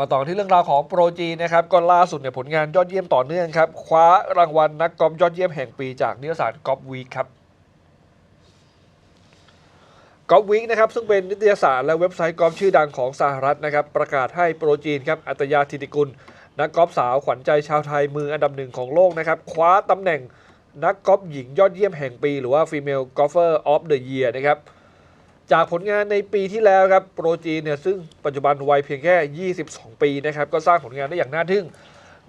มาต่อที่เรื่องราวของโปรจีนะครับก็ล่าสุดเนี่ยผลงานยอดเยี่ยมต่อเนื่องครับ คว้ารางวัลนักกอล์ฟยอดเยี่ยมแห่งปีจากนิตยสารกอล์ฟวีคครับกอล์ฟวีคนะครับซึ่งเป็นนิตยสารและเว็บไซต์กอล์ฟชื่อดังของสหรัฐนะครับประกาศให้โปรจีนครับอัตยาธิติกุล นักกอล์ฟสาวขวัญใจชาวไทยมืออันดับหนึ่งของโลกนะครับคว้าตำแหน่งนักกอล์ฟหญิงยอดเยี่ยมแห่งปี หรือว่า Female Golfer of the Year นะครับ จากผลงานในปีที่แล้วครับโปรจีนเนี่ยซึ่งปัจจุบันวัยเพียงแค่ 22 ปีนะครับก็สร้างผลงานได้อย่างน่าทึ่ง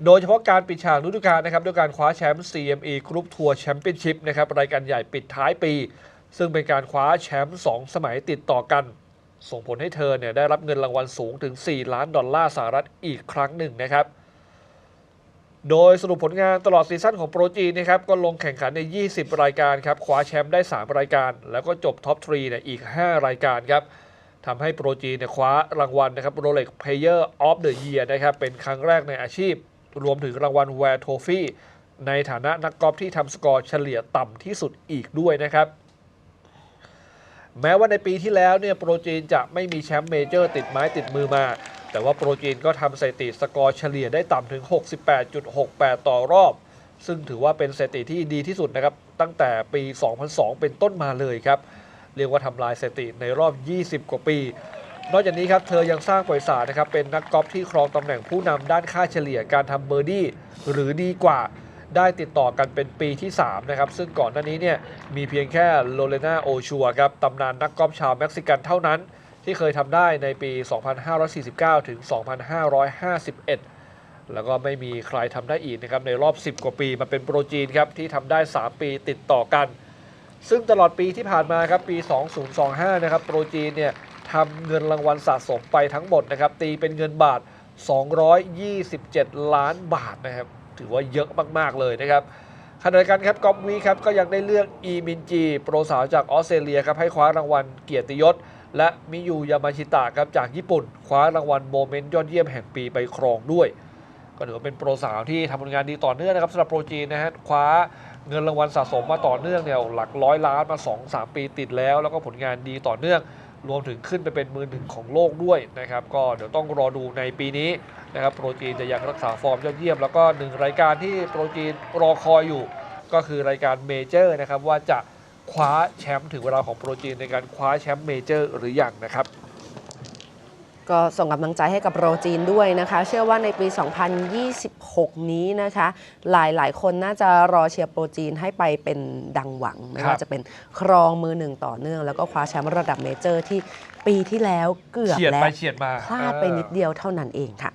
โดยเฉพาะการปิดฉากฤดูกาลนะครับด้วยการคว้าแชมป์ CME Group Tour Championship นะครับรายการใหญ่ปิดท้ายปี ซึ่งเป็นการคว้าแชมป์ 2 สมัยติดต่อกัน ส่งผลให้เธอเนี่ยได้รับเงินรางวัลสูงถึง 4 ล้านดอลลาร์สหรัฐอีกครั้งหนึ่งนะครับ โดยสรุปผลงานตลอดซีซั่นของโปรจีนนะครับก็ลงแข่งขันใน 20 รายการครับคว้าแชมป์ได้ 3 รายการ แล้วก็จบท็อปทรีเนี่ยอีก 5 รายการครับทำให้โปรจีนเนี่ยคว้ารางวัลนะครับ Rolex Player of the Year นะครับเป็นครั้งแรกในอาชีพ รวมถึงรางวัล Wear Trophy ในฐานะนักกอล์ฟที่ทำสกอร์เฉลี่ยต่ำที่สุดอีกด้วยนะครับ แม้ว่าในปีที่แล้วเนี่ยโปรจีนจะไม่มีแชมป์เมเจอร์ติดไม้ติดมือมา แต่ว่าโปรจีนก็ทำสถิติสกอร์เฉลี่ยได้ต่ำถึง 68.68 ต่อรอบ ซึ่งถือว่าเป็นสถิติที่ดีที่สุดนะครับ ตั้งแต่ปี 2002 เป็นต้นมาเลยครับ เรียกว่าทำลายสถิติในรอบ 20 กว่าปี นอกจากนี้ครับเธอยังสร้างประวัติศาสตร์นะครับเป็นนักกอล์ฟที่ครองตำแหน่งผู้นำด้านค่าเฉลี่ยการทำเบอร์ดี้หรือดีกว่าได้ติดต่อกันเป็นปีที่ 3 นะครับ ซึ่งก่อนหน้านี้เนี่ยมีเพียงแค่โลเลนาโอชัวครับตำนานนักกอล์ฟชาวเม็กซิกันเท่านั้น ที่เคยทำได้ในปี 2549 ถึง 2551 แล้วก็ไม่มีใครทำได้อีกนะครับในรอบ 10 กว่าปีมาเป็นโปรจีนครับที่ทำได้ 3 ปีติดต่อกัน ซึ่งตลอดปีที่ผ่านมาครับปี 2025 นะครับโปรจีนเนี่ยทำเงินรางวัลสะสมไปทั้งหมดนะครับตีเป็นเงินบาท 227 ล้านบาทนะครับถือว่าเยอะมาก ๆ เลยนะครับขณะเดียวกันครับกอฟวีครับก็ยังได้เลือกอีมินจีโปรสาวจากออสเตรเลียครับให้คว้ารางวัลเกียรติยศ และมิยูยามาชิตะครับจากญี่ปุ่น คว้ารางวัลโมเมนต์ยอดเยี่ยมแห่งปีไปครองด้วย ก็ถือว่าเป็นโปรสาวที่ทำผลงานดีต่อเนื่องนะครับสำหรับโปรจีนนะฮะคว้าเงินรางวัลสะสมมาต่อเนื่องเนี่ยหลักร้อยล้านมา 2-3 ปีติดแล้ว แล้วก็ผลงานดีต่อเนื่องรวมถึงขึ้นไปเป็นมือหนึ่งของโลกด้วยนะครับ ก็เดี๋ยวต้องรอดูในปีนี้นะครับโปรจีนจะยังรักษาฟอร์มยอดเยี่ยม แล้วก็หนึ่งรายการที่โปรจีนรอคอยอยู่ ก็คือรายการเมเจอร์นะครับว่าจะ คว้าแชมป์ถึงเวลาของโปรจีนในการคว้าแชมป์เมเจอร์หรือยังนะครับ ก็ส่งกำลังใจให้กับโปรจีนด้วยนะคะ เชื่อว่าในปี 2026 นี้นะคะ หลายหลายๆคนน่าจะรอเชียร์โปรจีนให้ไปเป็นดังหวังไม่ครับว่าจะเป็นครองมือหนึ่งต่อเนื่อง แล้วก็คว้าแชมป์ระดับเมเจอร์ที่ปีที่แล้วเกือบเฉียดแล้ไปวเฉียดมาพลาดไปนิดเดียวเท่านั้นเองค่ะ